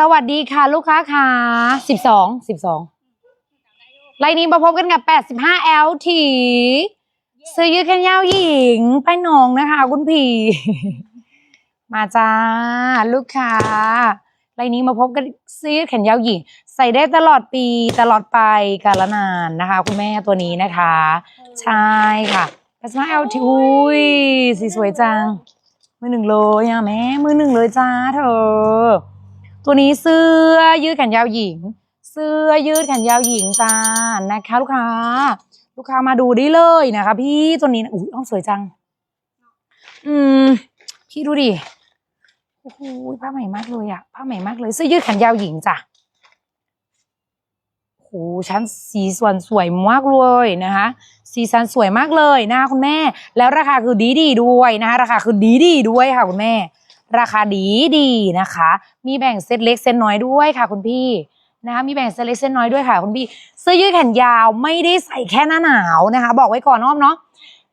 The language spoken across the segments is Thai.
สวัสดีค่ะลูกค้าค่ะสิบสองสิบสองไลน์นี้มาพบกันกับแปดสิบห้า LT ซื้อยืดแขนยาวหญิงไปหนองนะคะ คุณผีมาจ้า ลูกค้าไลน์นี้มาพบกันซื้อยืดแขนยาวหญิง ใส่ได้ตลอดปีตลอดไปกาลนานนะคะ คุณแม่ตัวนี้นะคะ ใช่ค่ะแปดสิบห้า LT อุ้ยสีสวยจัง มือหนึ่งเลยอะแม่มือหนึ่งเลยจ้าเธอ ตัวนี้เสื้อยืดแขนยาวหญิง เสื้อยืดแขนยาวหญิงจ้านะคะ ลูกค้า ลูกค้ามาดูได้เลยนะคะ พี่ตัวนี้อุ้ยอ้อมสวยจัง อืม พี่ดูดิโอ้โหผ้าใหม่มากเลยอะผ้าใหม่มากเลยเสื้อยืดแขนยาวหญิงจ้ะโอ้โหชั้นสีส่วนสวยมากเลยนะคะสีสันสวยมากเลยนะคะคุณแม่ แล้วราคาคือดีดีด้วยนะคะ ราคาคือดีดีด้วยค่ะคุณแม่ ราคาดีดีนะคะ มีแบ่งเซตเล็กเซตน้อยด้วยค่ะคุณพี่นะคะมีแบ่งเซตเล็กเซตน้อยด้วยค่ะคุณพี่เสื้อยืดแขนยาวไม่ได้ใส่แค่หน้าหนาวนะคะ บอกไว้ก่อนน้อมเนาะ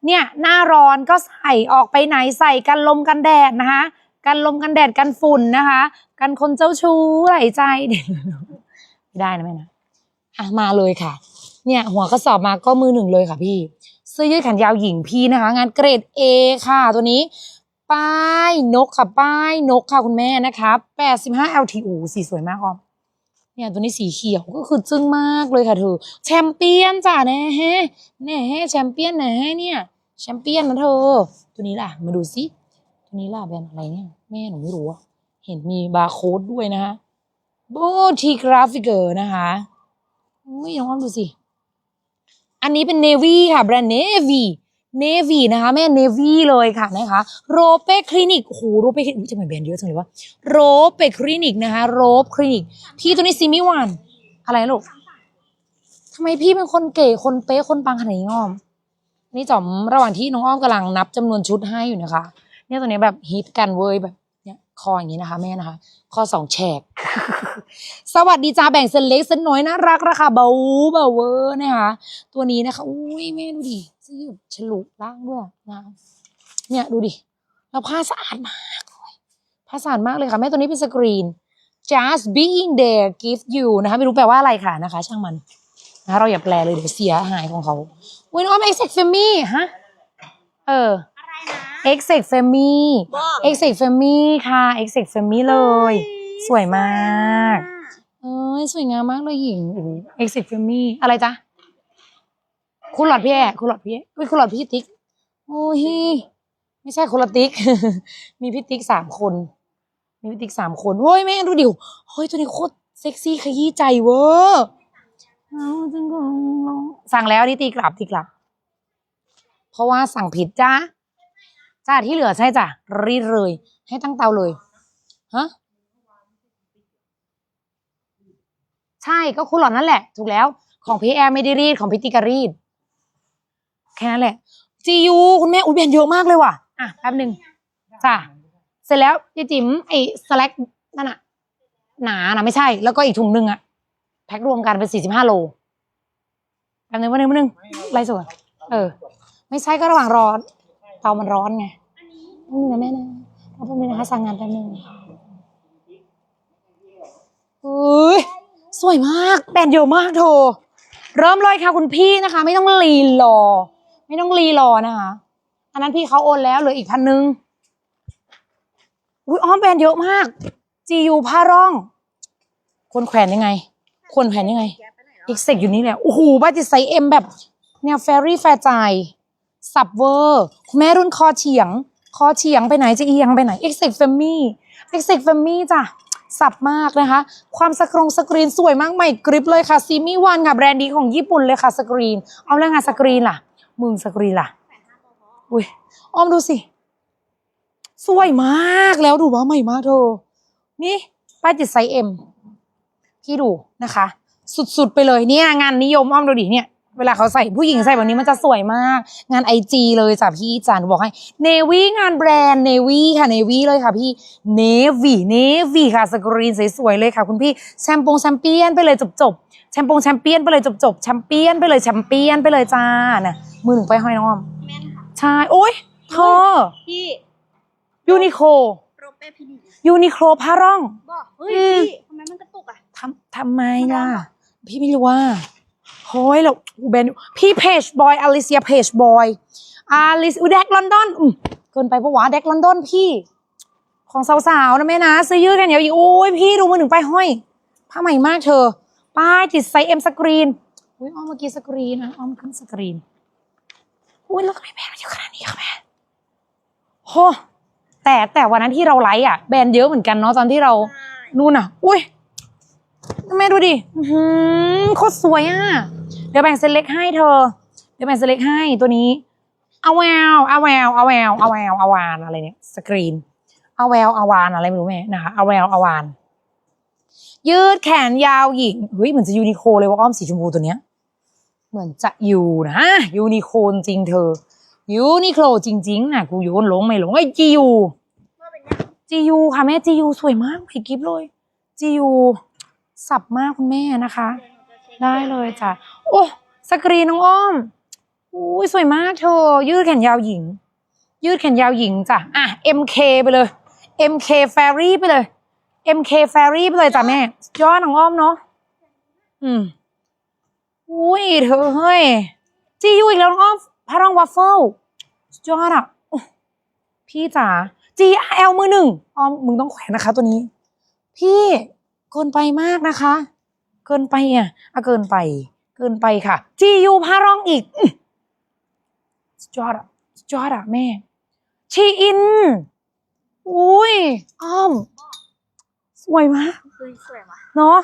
เนี่ยหน้าร้อนก็ใส่ออกไปไหนใส่กันลมกันแดดนะคะ กันลมกันแดดกันฝุ่นนะคะ กันคนเจ้าชู้ไหลใจไม่ได้นะแม่นะอะมาเลยค่ะ เนี่ยหัวกระสอบมาก็มือหนึ่งเลยค่ะพี่เสื้อยืดแขนยาวหญิงพี่นะคะ งานเกรด A ค่ะตัวนี้ ป้ายนกค่ะ ป้ายนกค่ะคุณแม่นะคะ85 LTU สีสวยมากออมเนี่ยตัวนี้สีเขียวก็คือจึ้งมากเลยค่ะเธอแชมเปี้ยนจ้ะแน่แฮะแน่แฮะแชมเปี้ยนแน่แฮะเนี่ยแชมเปี้ยนนะเธอ ตัวนี้ล่ะ มาดูสิตัวนี้ล่ะแบรนด์อะไรเนี่ยแม่หนูไม่รู้เห็นมีบาร์โค้ดด้วยนะคะโบทีกราฟิกเกอร์นะคะอุ้ยน้องอ้อมดูสิ อันนี้เป็นเนวี่ค่ะ แบรนด์เนวี่ เนวีนะคะแม่เนวีเลยค่ะนะคะโรเปคลินิกโหโรเปคลินิกจะเหมือนแบรนด์เยอะจังเลยวะโรเปคลินิกนะคะโรปคลินิกพี่ตัวนี้ซิมิวันอะไรลูกทำไมพี่เป็นคนเก๋คนเป๊ะคนปังขนาดนี้อ้อม นี่จอมระหว่างที่น้องอ้อมกำลังนับจำนวนชุดให้อยู่นะคะ เนี่ยตัวนี้แบบฮิตกันเว้ยแบบ คออย่างนี้นะคะแม่นะคะคอสองแฉก สวัสดีจ้าแบ่งเส้นเล็กเส้นน้อยน่ารักราคาเบาเบาเวอร์นะคะตัวนี้นะคะอุ้ยแม่ดูดิเสื้อยืดฉลุล่างด้วยนะเนี่ยดูดิแล้วผ้าสะอาดมากเลยผ้าสะอาดมากเลยค่ะ แม่ตัวนี้เป็นสกรีน just being there give you นะคะไม่รู้แปลว่าอะไรค่ะนะคะ ช่างมันนะเราอย่าแปลเลยเดี๋ยวเสียหายของเขาอุ้ยน้องเอ็กเซ็กเฟมี่ฮะเออ เอ็กเซ็กเฟมี่บอกเอ็กเซ็กเฟมี่ค่ะเอ็กเซ็กเฟมี่เลย สวยมากเอ้ยสวยงามมากเลยหญิงโอ้เอ็กซ์เฟมี่อะไรจ๊ะคุณหลอดพี่แอะคุณหลอดพี่เอ้ยคุณหลอดพี่ติ๊กโอ้ยไม่ใช่คนละติ๊ก มีพี่ติ๊กสามคน มีพี่ติ๊กสามคนโอ้ยแม่ดูดิวเฮ้ยตัวนี้โคตรเซ็กซี่ขยี้ใจเวอร์เอาจังเลยสั่งแล้วนี่ตีกลับตีกลับ เพราะว่าสั่งผิดจ้า จ้าที่เหลือใช่จ้ะรีดเลย ให้ตั้งเตาเลยฮะใช่ก็คุณหลอดนั่นแหละ ถูกแล้ว ของพี่แอร์ไม่ได้รีดของพี่ติการีดแค่นั้นแหละจียูคุณแม่อุ้ยแบรนเยอะมากเลยว่ะอะแป๊บหนึ่งจ้ะเสร็จแล้วยายจิ๋มไอ้สแลกนั่นอะหนานะไม่ใช่ แล้วก็อีกถุงหนึ่งอะแพ็ครวมกันเป็นสี่สิบห้าโลแป๊บหนึ่งแป๊บหนึ่งแป๊บหนึ่งไรส่วนเออ ไม่ใช่ก็ระหว่างรอ เตามันร้อนไงนี่นะแม่นะรอแป๊บนึงนะคะสั่งงานแป๊บนึงอุ้ยสวยมากแบรนด์เยอะมากโทเริ่มเลยค่ะคุณพี่นะคะ ไม่ต้องรีรอ ไม่ต้องรีรอนะคะอันนั้นพี่เขาโอนแล้วเหลืออีกพันหนึ่งอุ้ยอ้อมแบรนด์เยอะมาก GU ผ้าร่องคนแขวนยังไงคนแขวนยังไงอีกเซกอยู่นี่แหละโอ้โหบ้าจิตไซส์เอ็มแบบแนวแฟรี่แฟร์ใจ สับเวอร์คุณแม่รุ่นคอเฉียง คอเฉียงไปไหนจะเอียงไปไหนเอ็กเซกแฟมี่เอ็กเซกแฟมี่จ้ะสับมากนะคะ ความสกรงสกรีนสวยมากใหม่กริปเลยค่ะซีมี่วันค่ะแบรนด์ดีของญี่ปุ่นเลยค่ะสกรีน เอาแล้วงานสกรีนล่ะมึงสกรีนล่ะอุ้ยอ้อมดูสิ สวยมากแล้วดูว่าใหม่มากเธอนี่ป้ายจิตไซส์เอ็มพี่ดูนะคะ สุดๆไปเลยเนี่ยงานนิยมอ้อมดูดิเนี่ย เวลาเขาใส่ผู้หญิงใส่แบบนี้มันจะสวยมาก งานไอจีเลยจ้ะพี่จันบอกให้เนวี่งานแบรนด์เนวี่ค่ะเนวี่เลยค่ะพี่เนวี่เนวี่ค่ะสกรีนสวยๆเลยค่ะ คุณพี่แชมปงแชมเปี้ยนไปเลยจบๆแชมปงแชมเปี้ยนไปเลยจบๆแชมเปี้ยนไปเลยแชมเปี้ยนไปเลยจ้านะมือหนึ่งไปห้อยน้องอ้อมแม่นค่ะใช่โอ้ยเธอพี่ยูนิโคโปรเปพินิกยูนิโคผ้าร่องบอกเฮ้ยอืมพี่ทำไมำไมล่ะ พี่ไม่รู้ว่า โฮ้ยแล้วเบนพี่เพจบอยอลิเซียเพจบอยอลิซอุยแดกลอนดอนอืมเกินไปปะวะแดกลอนดอนพี่ ของสาวๆนะแม่นะซื้อยืดกันเดี๋ยวอีกโอ้ยพี่ดูมือหนึ่งไปายห้อยผ้าใหม่มากเธอ ป้ายติดไซส์เอ็มสกรีนอุ้ยอ้อมเมื่อกี้สกรีนนะอ้อมขึ้นสกรีนอุ้ยแล้วทำไมแบรนด์มันเยอะขนาดนี้คะแม่โหแต่แต่วันนั้นที่เราไลฟ์อะแบรนด์เยอะเหมือนกันเนาะตอนที่เรานู่นอะ อุ้ย แม่ดูดิหือโคตรสวยอะ เดี๋ยวแบ่งเซเล็กให้เธอ เดี๋ยวแบ่งเซเล็กให้ตัวนี้เอาแววเอาแววเอาแววเอาแววเอาวานอะไรเนี่ยสกรีนเอาแววเอาวานอะไรไม่รู้แม่นะคะเอาแววเอาวาน ยืดแขนยาวหญิงเฮ้ยเหมือนจะยูนิโคเลยว่าอ้อมสีชมพูตัวเนี้ย เหมือนจะอยู่นะยูนิโคจริงเธอ ยูนิโคจริงๆนะกูโยนหลงไม่หลงไอ้จียูจียูค่ะแม่จียูสวยมากผิดกิฟเลยจียู สับมากคุณแม่นะคะ ได้เลยจ้ะโอ้สกรีนน้องอ้อมอุ้ยสวยมากเธอ ยืดแขนยาวหญิง ยืดแขนยาวหญิงจ้ะอะ MK ไปเลย MK Fairy ไปเลย MK Fairy ไปเลยจ้ะแม่ยอดน้องอ้อมเนาะอืมอุ้ยเธอเฮ้ยจียูอีกแล้วน้องอ้อมพารองวัฟเฟิลยอดอะพี่จ๋า GRL มือหนึ่งอ้อมมึงต้องแขวนนะคะตัวนี้ พี่ เกินไปมากนะคะ เกินไปอะอะเกินไป เกินไปค่ะ GU พารองอีกอื้อสุดยอดอะสุดยอดอะแม่ ชีอิน อุ้ยอ้อม สวยมากคือสวยว่ะเนาะ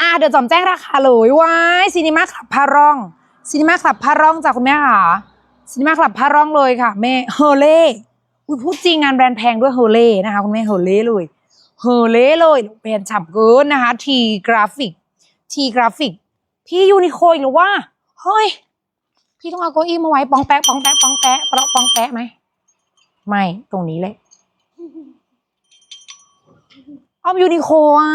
อะเดี๋ยวจอมแจ้งราคาเลยว้ายซีนิมาคลับพารองซีนิมาคลับพารองจากคุณแม่ค่ะซีนิมาคลับพารองเลยค่ะ แม่เฮเล่อุ้ยพูดจริงงานแบรนด์แพงด้วยเฮเล่นะคะ คุณแม่เฮเล่เลย เฮเล่เลยแบรนด์ฉ่ำเกินนะคะทีกราฟิก ทีกราฟิก พี่ยูนิโคอีกหรือว่า เฮ้ย พี่ต้องเอาเก้าอี้มาไว้ปองแปะปองแปะปองแปะปองปองแปะไหมไม่ตรงนี้เลยอ้อมยูนิโคอะ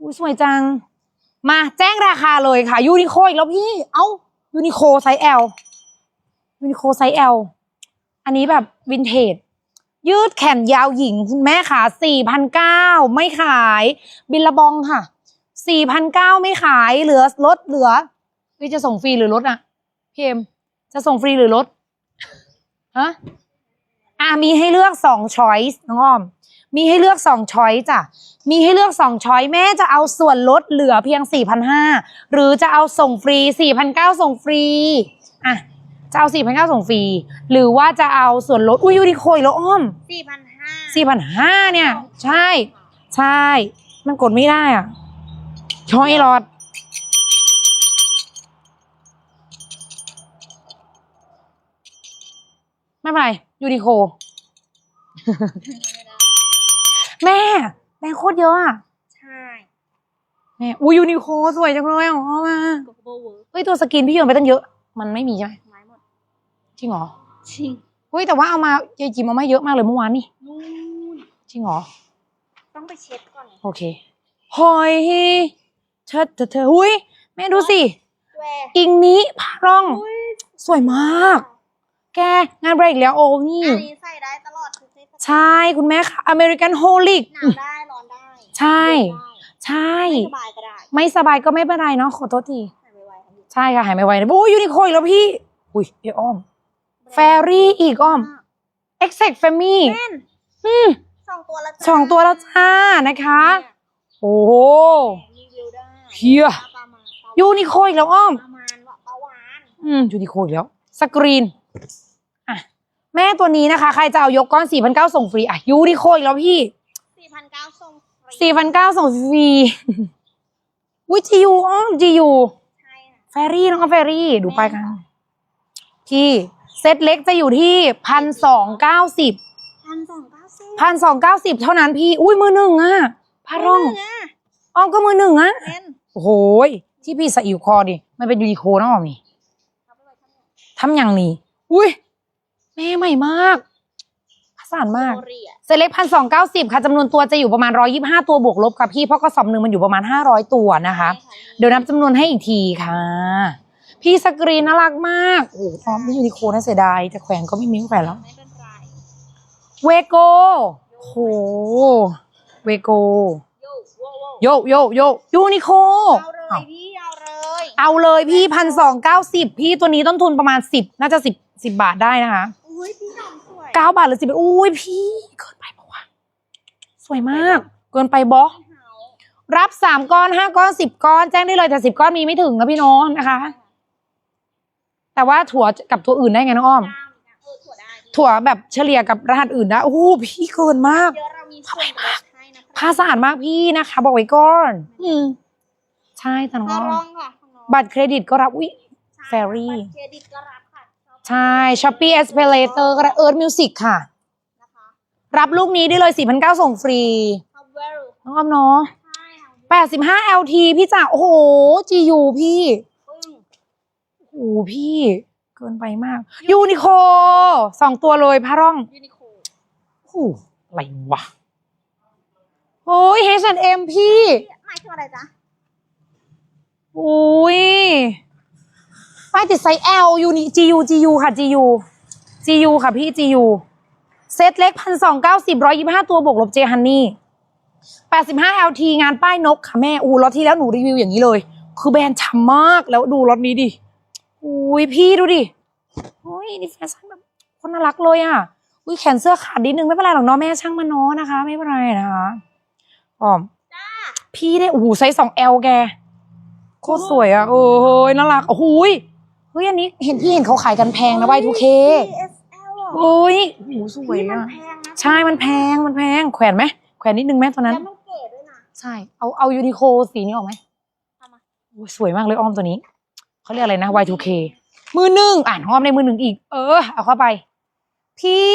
อุ้ยสวยจัง มาแจ้งราคาเลยค่ะ ยูนิโคอีกแล้วพี่ เอ้า ยูนิโคไซส์ L ยูนิโคไซส์ L อันนี้แบบวินเทจ ยืดแขนยาวหญิงคุณแม่ขาสี่พันเก้าไม่ขาย บินละบองค่ะสี่พันเก้าไม่ขายเหลือลดเหลือพี่จะส่งฟรีหรือลดอะพี่เอ็มจะส่งฟรีหรือลดฮะอะมีให้เลือกสองช้อยส์น้องอ้อม มีให้เลือกสองช้อยจ้ะมีให้เลือกสองช้อยแม่จะเอาส่วนลดเหลือเพียง4,500หรือจะเอาส่งฟรี4,900ส่งฟรีอะ จะเอา4,900ส่งฟรี หรือว่าจะเอาส่วนลด อุ้ยยูนิโคอีกแล้วอ้อมสี่พันห้า4,500เนี่ย ใช่ ใช่ มันกดไม่ได้อะช้อยรอดไม่เป็นไรยูนิโค แม่แม่โคตรเยอะอะ ใช่แม่อุ้ยยูนิโคสวยจังเลยอ๋อมาโกโบเวิร์กเฮ้ยตัวสกินพี่โยนไปตั้งเยอะ มันไม่มีใช่ไหมไม้หมด จริงเหรอจริงเฮ้ยแต่ว่าเอามายายจิมเอามาเยอะมากเลยเมื่อวานนี่นู่นจริงเหรอต้องไปเช็ดก่อนโอเคหอยเธอเธอเธอหุ้ยแม่ดูสิแวร์อิงนี้พาร่อง อุ้ยสวยมาก แกงานเบรกแล้วโอ้นี่ อันนี้ใส่ได้ตลอดทุกเทศกาลใช่คุณแม่ค่ะอเมริกันโฮลิก หนาวได้ร้อนได้ใช่ได้ใช่ไม่สบายก็ได้ไม่สบายก็ไม่เป็นไรเนาะขอโทษที ใส่ไวๆครับพี่ใช่ค่ะ หายไม่ไหวนะโอ้ยยูนิโคอีกแล้วพี่ อุ้ยเดี๋ยวอ้อม แฟรี่อีกอ้อม Exact Family แม่นอืมสองตัวแล้วจ้าสองตัวแล้วจ้านะคะ โอ้โห รีวิวได้เฮียปลามาปลายูนิโคอีกแล้วอ้อม ประมาณว่าปลาหวานอืมยูนิโคอีกแล้ว สกรีนอะแม่ตัวนี้นะคะ ใครจะเอายกก้อน4,900ส่งฟรีอะยูนิโคอีกแล้วพี่ สี่พันเก้าส่งฟรี4,900ส่งฟรีวิจียูอ้อมจียู ใช่ค่ะแฟรี่น้องแฟรี่ ดูไปกัน พี่ เซตเล็กจะอยู่ที่พันสองเก้าสิบพันสองเก้าสิบพันสองเก้าสิบเท่านั้นพี่ อุ้ยมือหนึ่งอะพาร่องเนี่ยอ้อมก็มือหนึ่งอะเล่นโอ้โหยที่พี่ใส่อยู่คอดิมันเป็นยูนิโคนะอ้อมนี่เอาไปไว้ข้างนอกทำอย่างนี้ อุ้ยแม่ใหม่มากผสานมากโคเรียเซเล็กพันสองเก้าสิบค่ะจำนวนตัวจะอยู่ประมาณร้อยี่ห้าตัวบวกลบค่ะพี่เพราะกระสอบหนึ่งมันอยู่ประมาณห้าร้อยตัวนะคะ เดี๋ยวนับจำนวนให้อีกทีค่ะ พี่สกรีนน่ารักมากโอ้โหพร้อมนี่ยูนิโคน่าเสียดายแต่แขวนก็ไม่มีแขวนแล้วไม่เป็นไรเวโกโหเวโกโยโวโยโยโยยูนิโคเอาเลยพี่เอาเลยเอาเลยพี่พันสองเก้าสิบพี่ตัวนี้ต้นทุนประมาณสิบน่าจะสิบสิบบาทได้นะคะอุ้ยพี่หอมสวยเก้าบาทหรือสิบอุ้ยพี่เกินไปปะวะสวยมาก เกินไปบอพี่เฮารับสามก้อนห้าก้อนสิบก้อนแจ้งได้เลยแต่สิบก้อนมีไม่ถึงนะพี่น้องนะคะ แต่ว่าถั่วกับตัวอื่นได้ไงน้องอ้อมเออถั่วได้พี่ถั่วแบบเฉลี่ยกับรหัสอื่นได้โอ้โหพี่เกินมากเดี๋ยวเรามีส่วนลดให้นะคะผ้าสะอาดมากพี่นะคะ บอกไว้ก่อน อืมใช่แต่น้องต่ออ้อรมองค่ะของน้องบัตรเครดิตก็รับอุ้ยใช่ Fairy บัตรเครดิตก็รับค่ะใช่ช้อปปี้เอสเพลเตอร์ก็ได้เอิร์ธมิวสิกค่ะนะคะรับลูกนี้ได้เลย 4 9 0 0 ส่งฟรีทาวเวลน้องอ้อมเนาะใช่ค่ะ85 LT พี่จ๋าโอ้โห GU พี่ปึ้ง โอ้โหพี่เกินไปมาก ยูนิโคสองตัวเลยพระร่องยูนิโคโอ้โหอะไรวะโอ้ย H&M พี่หมายถึงอะไรจ๊ะโอ้ยป้ายติดไซส์ L ยูนิ GU GU ค่ะ GU GU ค่ะพี่ GU เซตเล็กพันสองเก้าสิบร้อยยี่ห้าตัวบวกลบเจฮันนี่แปดสิบห้า LT งานป้ายนกค่ะแม่ อู้รถที่แล้วหนูรีวิวอย่างนี้เลย คือแบรนด์ฉ่ำมากแล้วดูรถนี้ดิ อุ้ยพี่ดูดิโอ้ยนี่แฟชั่นแบบคนน่ารักเลยอะ อุ้ยแขนเสื้อขาดนิดนึงไม่เป็นไรหรอกเนาะแม่ช่างมันเนาะนะคะ ไม่เป็นไรนะคะอ๋อมจ้าพี่ได้โอ้โหไซส์สอง L แกโคตรสวยอะโอ้ยน่ารักโอ้โหยเฮ้ยอันนี้เห็นพี่เห็นเขาขายกันแพงนะ Y2K PSL อะโอ้ยโอ้โหสวยพี่มันอะแพงนะใช่มันแพงมันแพง แขวนไหมแขวนนิดนึงไหมตอนนั้นแล้วมันเก๋ด้วยนะใช่เอาเอายูนิโคสีนี้ออกไหมทำไมโอ้ยสวยมากเลยอ้อมตัวนี้ เขาเรียกอะไรนะ Y2K มือหนึ่งอ่านอ้อมในมือหนึ่งอีก เออ เอาเข้าไป พี่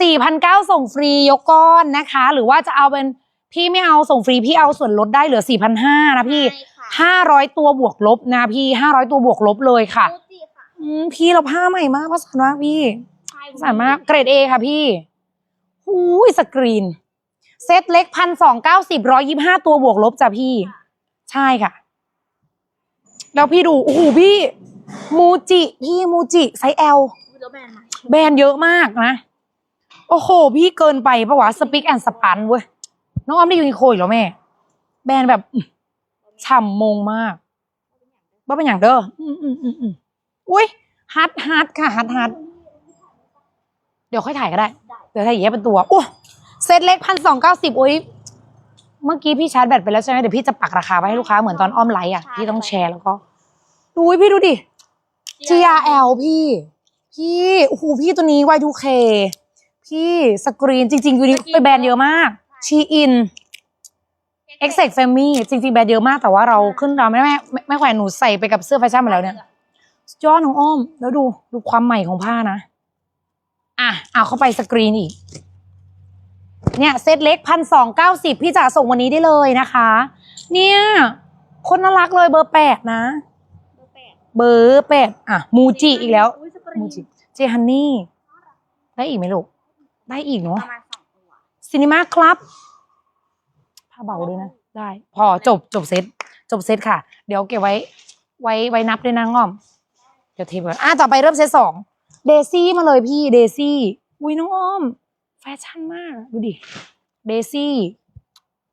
สี่พันเก้าส่งฟรียกก้อนนะคะ หรือว่าจะเอาเป็นพี่ไม่เอาส่งฟรีพี่เอาส่วนลดได้เหลือสี่พันห้านะพี่ใช่ค่ะห้าร้อยตัวบวกลบนะพี่ห้าร้อยตัวบวกลบเลยค่ะฟูจิค่ะอืมพี่เราผ้าใหม่มากภาษามากพี่ใช่สามารถเกรดเอค่ะพี่หูยสกรีน เซตเล็กพันสองเก้าสิบร้อยยี่ห้าตัวบวกลบจ้ะพี่ ใช่ค่ะ แล้วพี่ดูโอ้โหพี่มูจิพี่มูจิไซส์ L วิลแบนด์มาแบรนด์เยอะมากนะ โอ้โห พี่เกินไปปะวะสปิกแอนสปันเว้ย น้องอ้อมได้ยูนิโคอีกแล้วแม่ แบรนด์แบบอื้อฉ่ำมงมากว่าเป็นอย่างเด้ออืมอืมอืมอืมอุ้ยฮัทฮัทค่ะฮัทฮัทเดี๋ยวค่อยถ่ายก็ได้ เดี๋ยวถ่ายแยกเป็นตัวโอ้เซตเล็กพันสองเก้าสิบโอ้ย เมื่อกี้พี่ชาร์จแบตไปแล้วใช่ไหมเดี๋ยวพี่จะปักราคาไว้ให้ลูกค้าเหมือนตอนอ้อมไลฟ์อะพี่ต้องแชร์แล้วก็ดูพี่ดูดิ GRL พี่ พี่โอ้โหพี่ตัวนี้ Y2K พี่สกรีนจริงๆยูนิไปแบรนด์เยอะมากชีอิน e x e c Family จริงๆแบรนด์เยอะมากแต่ว่าเราขึ้นเราไม่ไม่ไม่ไม่แขวนหนูใส่ไปกับเสื้อแฟชั่นมาแล้วเนี่ยสุดยอดของอ้อม แล้วดูดูความใหม่ของผ้านะ อะเอาเข้าไปสกรีนอีก เนี่ยเซตเล็กพันสองเก้าสิบพี่จ๋าส่งวันนี้ได้เลยนะคะ เนี่ยคนน่ารักเลยเบอร์แปดนะ เบอร์แปดอะ มูจิอีกแล้วอุ๊ยสกรีนมูจิ เจฮันนี่ ได้อีกไหมลูก ได้อีกปเนาะระมาณสองตัวซินิมาคลับผ้าเบาด้วยนะ ได้ พอจบจบเซตจบเซตค่ะ เดี๋ยวเก็บไว้ ไว้ไว้นับด้วยนะง่อม เดี๋ยวเทปก่อนอะต่อไปเริ่มเซตสองเดซี่มาเลยพี่เดซี่อุ้ยน้องอ้อม แฟชั่นมาก ดูดิ เดซี่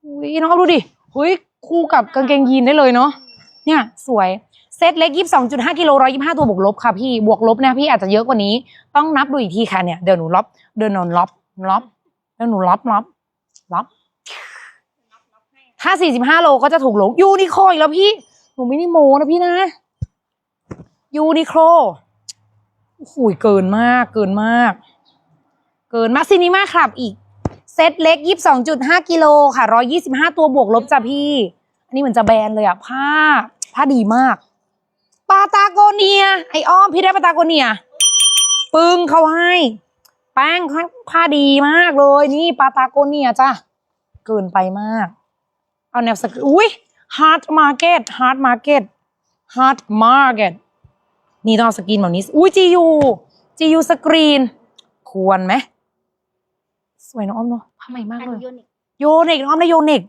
อุ้ยน้องอ้อมดูดิเฮ้ยคู่กับกางเกงยีนได้เลยเนาะ เนี่ยสวย เซตเล็กยี่สิบสองจุดห้ากิโลร้อยยี่ห้าตัวบวกลบค่ะพี่ บวกลบนะพี่อาจจะเยอะกว่านี้ ต้องนับดูอีกทีค่ะเนี่ย เดี๋ยวหนูล็อบเดินนอนล็อบล็อบแล้วหนูล็อบล็อบล็อบถ้าสี่สิบห้าโลก็จะถูกลงยูนิโคอีกแล้วพี่ หนูไม่ได้โมนะพี่นะ ยูนิโคโอ้โหเกินมาก เกินมาก เกินมาซินิมาครับอีก เซตเล็กยี่สิบสองจุดห้ากิโลค่ะร้อยี่สิบห้าตัวบวกลบจ้ะพี่ อันนี้เหมือนจะแบนเลยอะผ้า ผ้าดีมาก ปาตาโกเนีย ไออ้อม พี่ได้ปาตาโกเนีย ปึ้งเขาให้ แป้งผ้าดีมากเลย นี่ปาตาโกเนียจ้ะ เกินไปมาก เอาแนวสกรีนอุ้ยฮาร์ดมาร์เก็ตฮาร์ดมาร์เก็ตฮาร์ดมาร์เก็ตนี่ต้องเอาสกรีนแบบนี้ อุ้ยจียูจียูสกรีน ควรไหม สวยเนอะอ้อมเนาะผ้าใหม่มากอันเลยยูนิคโยเนกน้องได้โยเนก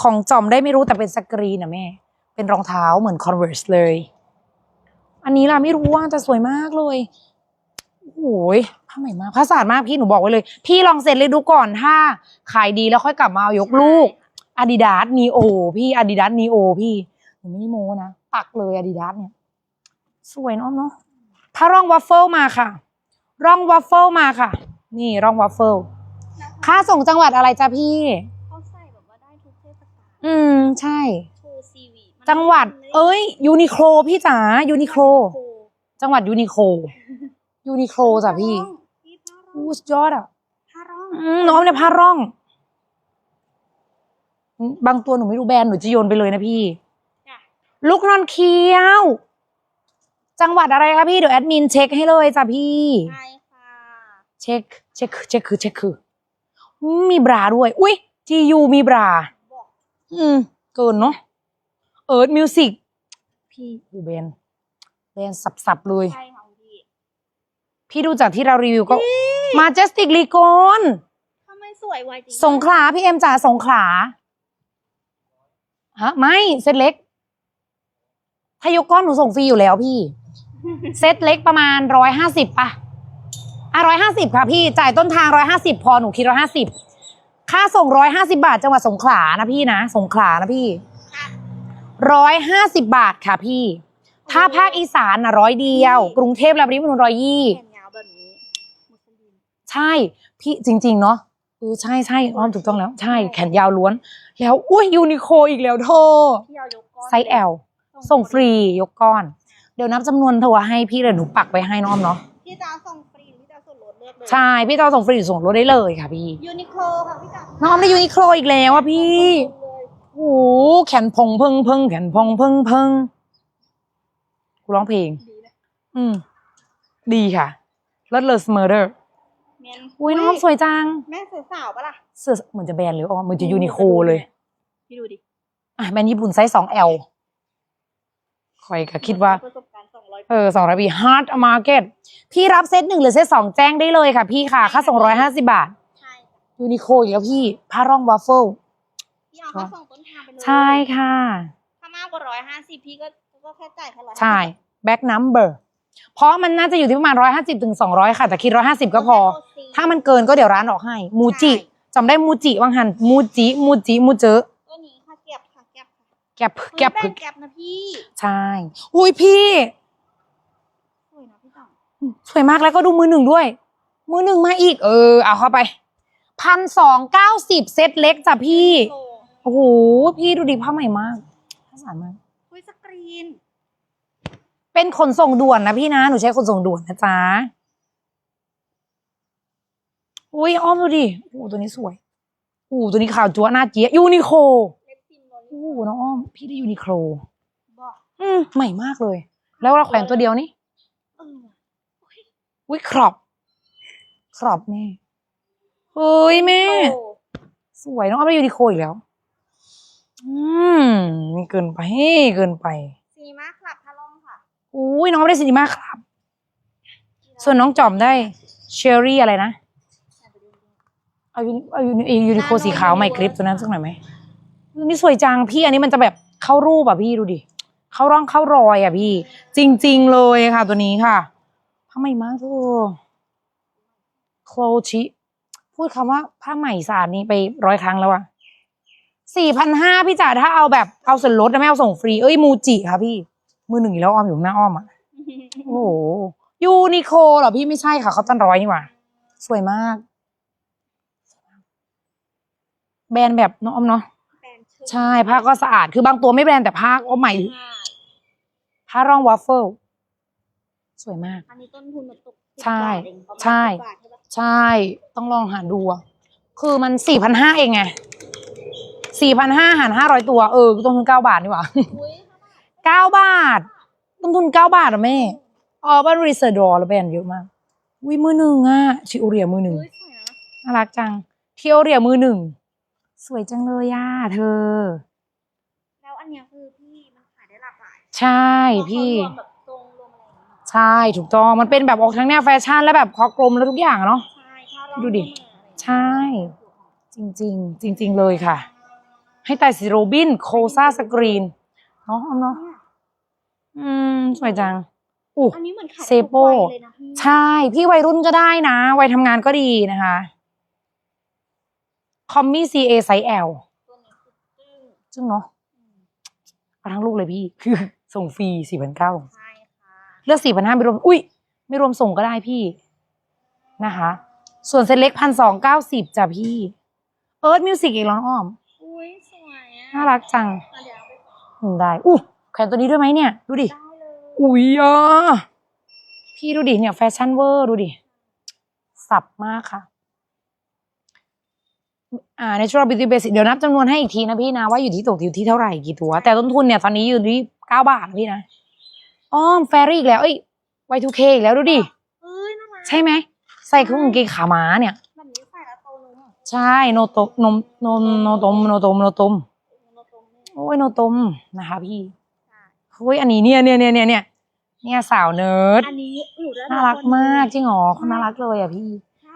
ของจอมได้ไม่รู้แต่เป็นสกรีนอะแม่ เป็นรองเท้าเหมือน Converse เลย อันนี้ล่ะไม่รู้ว่าแต่สวยมากเลยโอ้ยผ้าใหม่มากผ้าสะอาดมากพี่หนูบอกไว้เลย พี่ลองเสร็จเลยดูก่อนถ้าขายดีแล้วค่อยกลับมาเอายกลูก Adidas Neo พี่ Adidas Neo พี่หนูไม่ได้โม้นะปักเลย Adidas เนี่ย สวยเนาะเนาะถ้าร่องวัฟเฟิลมาค่ะ ร่องวัฟเฟิลมาค่ะ นี่ร่องวัฟเฟิล ค่าส่งจังหวัดอะไรจ้ะพี่ เขาใส่แบบว่าได้ทุกเทศกาลอืม ใช่ โชว์ซีวีมันจังหวัด เอ้ย ยูนิโคลพี่จ๋า ยูนิโคลโชว์จังหวัดยูนิโคล ยูนิโคลจ้ะพี่พี่ผ้าร่องอู้สุดยอดอะผ้าร่องอืมน้องเนี่ยผ้าร่อง บางตัวหนูไม่รู้แบรนด์หนูจะโยนไปเลยนะพี่จ้ะลูกนอนเคี้ยว จังหวัดอะไรคะพี่ เดี๋ยวแอดมินเช็คให้เลยจ้ะพี่ ใช่ค่ะ เช็ค เช็ค เช็คคือ เช็คคืออื มมีบราด้วย อุ้ย GU มีบราบอกอืม เกินเนาะเอิร์ธมิวสิกพี่ดูแบรนด์แบรนด์สับๆเลย ใช่ค่ะคุณพี่ พี่ดูจากที่เรารีวิวก็ มาเจสติกลีโกนทำไมสวยไวจริงสงขลาพี่เอ็มจ๋าสงขลาฮะไม่เซตเล็กถ้ายกก้อนหนูส่งฟรีอยู่แล้วพี่ เซตเล็กประมาณร้อยห้าสิบป่ะ อะร้อยห้าสิบค่ะพี่จ่ายต้นทางร้อยห้าสิบพอหนูคิดร้อยห้าสิบค่าส่งร้อยห้าสิบาทจังหวัดสงขลานะพี่นะสงขลานะพี่ร้อยห้าสิบาทค่ะพี่ ถ้าภาคอีสานนะร้อยเดียว กรุงเทพและปริมณฑลร้อยยี่แขนยาวแบบนี้มุสลิมใช่ พี่จริง ๆ เนาะเออใช่ใช่อ้อมถูกต้องแล้ว ใช่แขนยาวล้วน แล้วอุ้ยยูนิโคอีกแล้วโทที่เรายกก้อนไซส์ L ส่งฟรียกก้อน เดี๋ยวนับจำนวนโทรให้พี่เลยหนูปักไปให้น้องเนาะพี่จะเอาส่งฟ ใช่พี่จะเอาส่งฟรีหรือส่งลดได้เลยค่ะพี่ยูนิโคลค่ะพี่จ๋าน้องได้ยูนิโคอีกแล้วอะพี่เลยโอ้โหแขนพงเพึงเพึงแขนพงเพึงเพึงกูร้องเพลงดีนะอืม ดีค่ะเลิศเลอสเมอร์เดอร์แมนอุ้ยน้องสวยจัง แม่สาวๆปะล่ะ เสื้อเหมือนจะแบรนด์เลยอ๋อเหมือนจะยูนิโคเลยพี่ดูดิ อะแบรนด์ญี่ปุ่นไซส์สอง L คอยก็คิดว่า เออสองร้อยปีฮาร์ดมาร์เก็ตพี่รับเซตหนึ่งหรือเซตสองแจ้งได้เลยค่ะพี่ค่ะ ค่าส่งร้อยห้าสิบาทใช่ค่ะยูนิโคอีกแล้วพี่ผ้าร่องวัฟเฟิลพี่เอาค่าส่งต้นทางไปเลยใช่ค่ะ ถ้ามากกว่าร้อยห้าสิบพี่ก็ก็แค่จ่ายแค่ร้อยใช่แบ็กนัมเบอร์เพราะมันน่าจะอยู่ที่ประมาณร้อยห้าสิบถึงสองร้อยค่ะ แต่คิดร้อยห้าสิบก็พอ ถ้ามันเกินก็เดี๋ยวร้านออกให้ มูจิจำได้มูจิวังหันมูจิมูจิมูเจอตัวนี้ค่ะเก็บค่ะเก็บค่ะแก็บแก็บเฮ้ยแบ่งแก็บนะพี่ ใช่ อุ้ยพี่ สวยนะพี่ต่อง สวยมากแล้วก็ดูมือหนึ่งด้วย มือหนึ่งมาอีก เออ เอาเข้าไปพันสองเก้าสิบเซตเล็กจ้ะพี่โลโอ้โห พี่ดูดิผ้าใหม่มากผ้าสารมากคุยสกรีน เป็นขนส่งด่วนนะพี่นะ หนูใช้ขนส่งด่วนนะจ๊ะ อุ้ยอ้อมดูดิโอ้โหตัวนี้สวยโอ้โหตัวนี้ขาวจั๊วะหน้าเจี๊ยะยูนิโคเล็บซิมโลโอ้นี่โหน้องอ้อม พี่ได้ยูนิโคบอกอืมใหม่มากเลย แล้วเราแขวนตัวเดียวนี่เออ อุ้ยครอบ ครอบแม่เฮ้ยแม่โอ้สวยน้องอ้อมได้ยูนิโคอีกแล้ว อืมเกินไปเกินไปซีนีมาคลับทาลองค่ะอุ้ยน้องอ้อมได้ซินิมาครับ ส่วนน้องจอมได้เชอรี่อะไรนะเอายูนิเอายูนิเอายูนิโคสีขาวใหม่กริปตัวนั้นสักหน่อยไหมตัวนี้สวยจังพี่อันนี้มันจะแบบเข้ารูปอะพี่ดูดิเข้าร่องเข้ารอยอะพี่ จริง ๆ เลยค่ะตัวนี้ค่ะ ผ้าใหม่มากทุกโคลชิ พูดคำว่าผ้าใหม่สะอาดนี้ไปร้อยครั้งแล้วอะสี่พันห้าพี่จ๋าถ้าเอาแบบเอาส่วนลดนะไม่เอาส่งฟรี เอ้ยมูจิค่ะพี่ มือหนึ่งอีกแล้วอ้อมอยู่ข้างหน้าอ้อมอะโอ้โหยูนิโคเหรอพี่ไม่ใช่ค่ะเขาตันร้อยนี่หว่า สวยมาก แบรนด์แบบน้องอ้อมเนาะแฟนเชิญใช่ผ้าก็สะอาดคือบางตัวไม่แบรนด์แต่ผ้าอ้อมใหม่ใช่ผ้าร่องวัฟเฟิล สวยมาก อันนี้ต้นทุนมันตก10ใช่บาทเองประมาณใช่10บาทใช่ปะใช่ ต้องลองหาดูอะคือมันสี่พันห้าเองไงสี่พันห้าหารห้าร้อยตัว เออต้นทุนเก้าบาทนี่หว่าอุ้ยเก้าบาท ต้นทุนเก้าบาทอะแม่อ๋อบ้านรีเซอร์ดอร์แล้วแบรนด์เยอะมากวิมือหนึ่งอะชิโอเรียมือหนึ่งอุ้ยสวยนะน่ารักจังเทียวเรียมือหนึ่ง สวยจังเลยย่าเธอ แล้วอันเนี้ยคือพี่มันขายได้หลากหลาย ใช่เพ ใช่ถูกต้องมันเป็นแบบออกทั้งแนวแฟชั่นและแบบคอกลมแล้วทุกอย่างอะเนาะ ใช่ถ้าเราดูดิรวมอะไรอย่างเงี้ยใช่ จริงๆ จริง ๆ เลยค่ะ ให้แต่สีโรบินโคซาสกรีนเนาะเอาเนาะเนี่ยอืม สวยจังอู้อันนี้เหมือนขายเซได้ทุกโป้วัยเลยนะพี่ใช่ พี่วัยรุ่นก็ได้นะ วัยทำงานก็ดีนะคะ คอมมี่ CA ไซส์ L ตัวนี้คือจึงเนาะเอาทั้งลูกเลยพี่ คือส่งฟรีสี่พันเก้า ใช่ค่ะ เลือกสี่พันห้าไม่รวม อุ้ย ไม่รวมส่งก็ได้พี่นะคะ ส่วนเซตเล็กพันสองเก้าสิบจ้ะพี่ เอิร์ธมิวสิกอีกแล้วน้องอ้อม อุ้ยสวยอะน่ารักจังอะเดี๋ยวเอาไปก่อนอืมได้อู้แขวนตัวนี้ด้วยไหมเนี่ย ดูดิได้เลยอุ้ยอะพี่ดูดิเนี่ยแฟชั่นเวอร์ดูดิ สับมากค่ะ อ่า natural beauty basic เดี๋ยวนับจำนวนให้อีกทีนะพี่นะ ว่าอยู่ที่ตกอยู่ที่เท่าไหร่กี่ตัว แต่ต้นทุนเนี่ยตอนนี้อยู่ที่เก้าบาทนะพี่นะ อ้อมแฟรี่อีกแล้วเอ้ย Y2K อีกแล้วดูดิ เอ้ยน่ารักใช่ไหม ใส่เครื่องกางเกงขาม้าเนี่ย แบบนี้ใส่แล้วโตนุ่มใช่โนโตนมโนโนตมโนตมโนตมโนตมเนี่ยโอ้ยโนตมนะคะพี่ใช่เฮ้ยอันนี้เนี่ยเนี่ยเนี่ยเนี่ยเนี่ยเนี่ยสาวเนิร์ดอันนี้หนูได้น่ารักมากจริงเหรอเขาน่ารักเลยอะพี่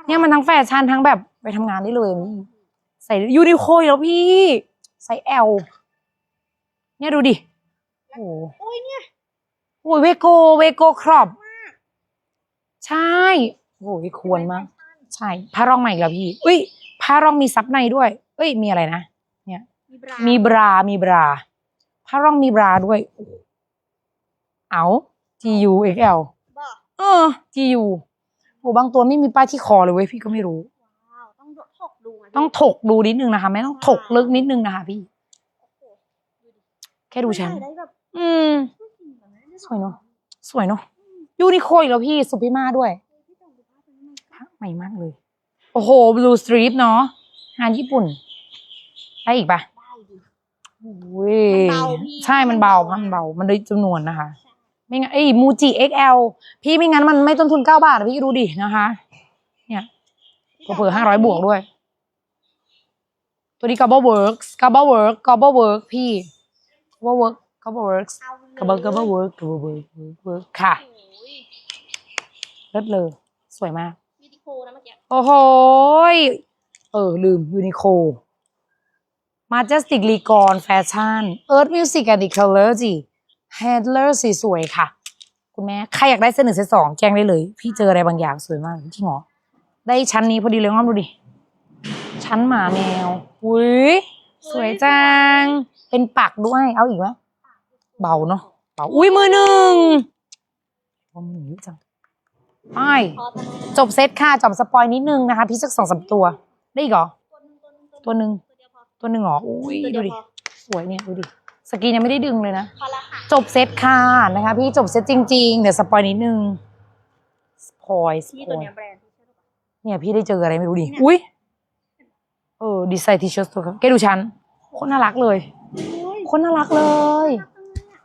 เนี่ยมันทั้งแฟชั่นทั้งแบบไปทำงานได้เลยอะพี่ ใส่ยูนิโคอีกแล้วพี่ ใส่แอลเนี่ยดูดิโอ้โห โอ้ยเนี่ย โอ้ยเวโกเวโกครอบ ใช่โอ้ยควรมาก ใช่ผ้ารองใหม่อีกแล้วพี่ อุ้ยผ้ารองมีซับในด้วย เอ้ย มีอะไรนะมีบรามีบรา มีบราผ้ารองมีบราด้วย เอา GU XL บอกเออ GU โหบางตัวไม่มีป้ายที่คอเลยเว้ยพี่ก็ไม่รู้ว้าวต้องถกดูะต้องถกดูนิดนึงนะคะไม่ต้องถกลึกนิดนึงนะคะพี่โอ้โหแค่ดูฉันใส่ได้แบบอืมผู้หญิงแบบ สวยเนอะสวยเนาะยูนิโคอีกแล้วพี่สุพิมาด้วยพี่ต้องดูภาพนี้มันผ้าใหม่มากเลย โอ้โหบลูสตรีปเนาะงานญี่ปุ่นได้อีกปะได้ดิโอ้ยมันเบาพี่ใช่มันเบามัมันนเบาเบา มันโดยจำนวนนะคะ ไม่งั้นไอ้มูจิ XL พี่ไม่งั้นมันไม่ต้นทุนเก้าบาทอะพี่ดูดินะคะ เนี่ยเผื่อห้าร้อยบวกด้วย ตัวนี้ Gobble Works Gobble Work Gobble Work พี่ Gobble Work Gobble Works เอาเลย Gobble Gobble Work Gobble Work Work Work ค่ะโอ้ยเลิศเลยสวยมากวิดีโอนะเมื่อกี้โอ้โหยเออ ลืมยูนิโค Majestic l e g o n Fashion Earth Music and Ecology Handler สีสวยค่ะ คุณแม่ ใครอยากได้เส้นหนึ่งเส้นสองแจ้งได้เลย พี่เจออะไรบางอย่างสวยมากจริงเหรอ ได้ชั้นนี้พอดีเลยง้อมดูดิ ชั้นหมาแมว อุ้ยสวยจัง เป็นปักด้วย เอาอีกไหมเบาเนาะ เบาอุ้ยมือหนึ่งว่ามือหนึ่งเยอะจังไปพอจะจบเซตค่ะจบสปอยนิดนึงนะคะพี่สักสองสามตัว ได้อีกเหรอ ตัวหนึงตัวหนึงตัวหนึ่งตัวเดียวพอตัวหนึ่งเหรออุ้ยตัวเดีดูยวดิพอสวยเนี่ยดูดิสกรีนยังไม่ได้ดึงเลยนะพอละค่ะจบเซตค่ะนะคะ พี่จบเซตจริงๆ เดี๋ยวสปอยนิดนึงสปอยสที่ปตัวอยเนี้ยแบรนด์ที่ใช่หรือเปล่าเนี่ยพี่ได้เจออะไรไม่รู้ดิเนี่ยอุ้ยเออดีไซน์ทีเชิร์ตตัวครับแกดูฉันคนน่ารักเลยอุ้ยคนน่ารักเลย น่ารักจังเลยอะ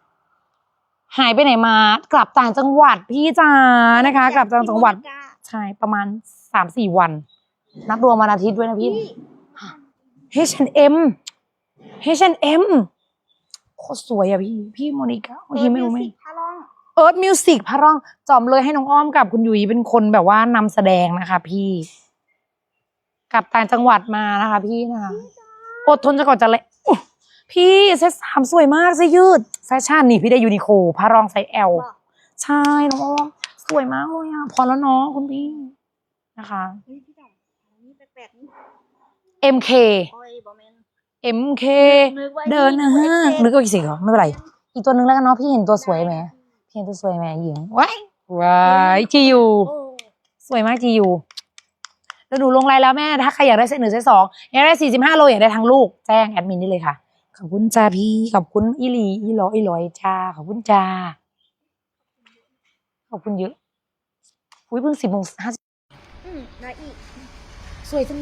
หายไปไหนมา กลับต่างจังหวัดพี่จ๋านะคะ กลับต่างจังหวัดพี่โมนิก้าใช่ประมาณสามสี่วัน นับรวมวันอาทิตย์ด้วยนะพี่ H&M H&M โคตรสวยอะพี่ พี่โมนิก้าบางทีไม่รู้ไหมเออ Music พาล่องเอิร์ธมิวสิกพระร่อง จอมเลยให้น้องอ้อมกับคุณยุ้ยเป็นคนแบบว่านำแสดงนะคะพี่กลับต่างจังหวัดมานะคะพี่นะคะอดทนจะก่อนจะเลยโอ้ พี่เซตสามสวยมากเสื้อยืดแฟชั่นนี่พี่ได้ยูนิโคพระรองไซส์ L บอกใช่น้องอ้อมสวยมากเลยอะพอแล้วเนาะคุณพี่นะคะ เฮ้ยพี่ดอกอันนี้แปลกๆนี่ MK โอ้ยบอแมน MK นึกว่าเดินนะฮะนึกว่าอีกสิ่งเหรอไม่เป็นไร อีกตัวหนึ่งแล้วกันเนาะพี่เห็นตัวสวยไหมพี่เห็นตัวสวยไหมหญิงว้ายว้ายจียูโอ้สวยมากจียูแล้วหนูลงไลน์แล้วแม่ถ้าใครอยากได้เซตหนึ่งเซตสองอยากได้สี่สิบห้าโลอยากได้ทั้งลูกแจ้งแอดมินได้เลยค่ะ ขอบคุณจาพีขอบคุณอิลีอีหลออีหลอยจ้าขอบคุณจ้าขอบคุณเยอะอุ้ยเพิ่งสิบโมงห้าสิบอืมนาอีก สวยจัง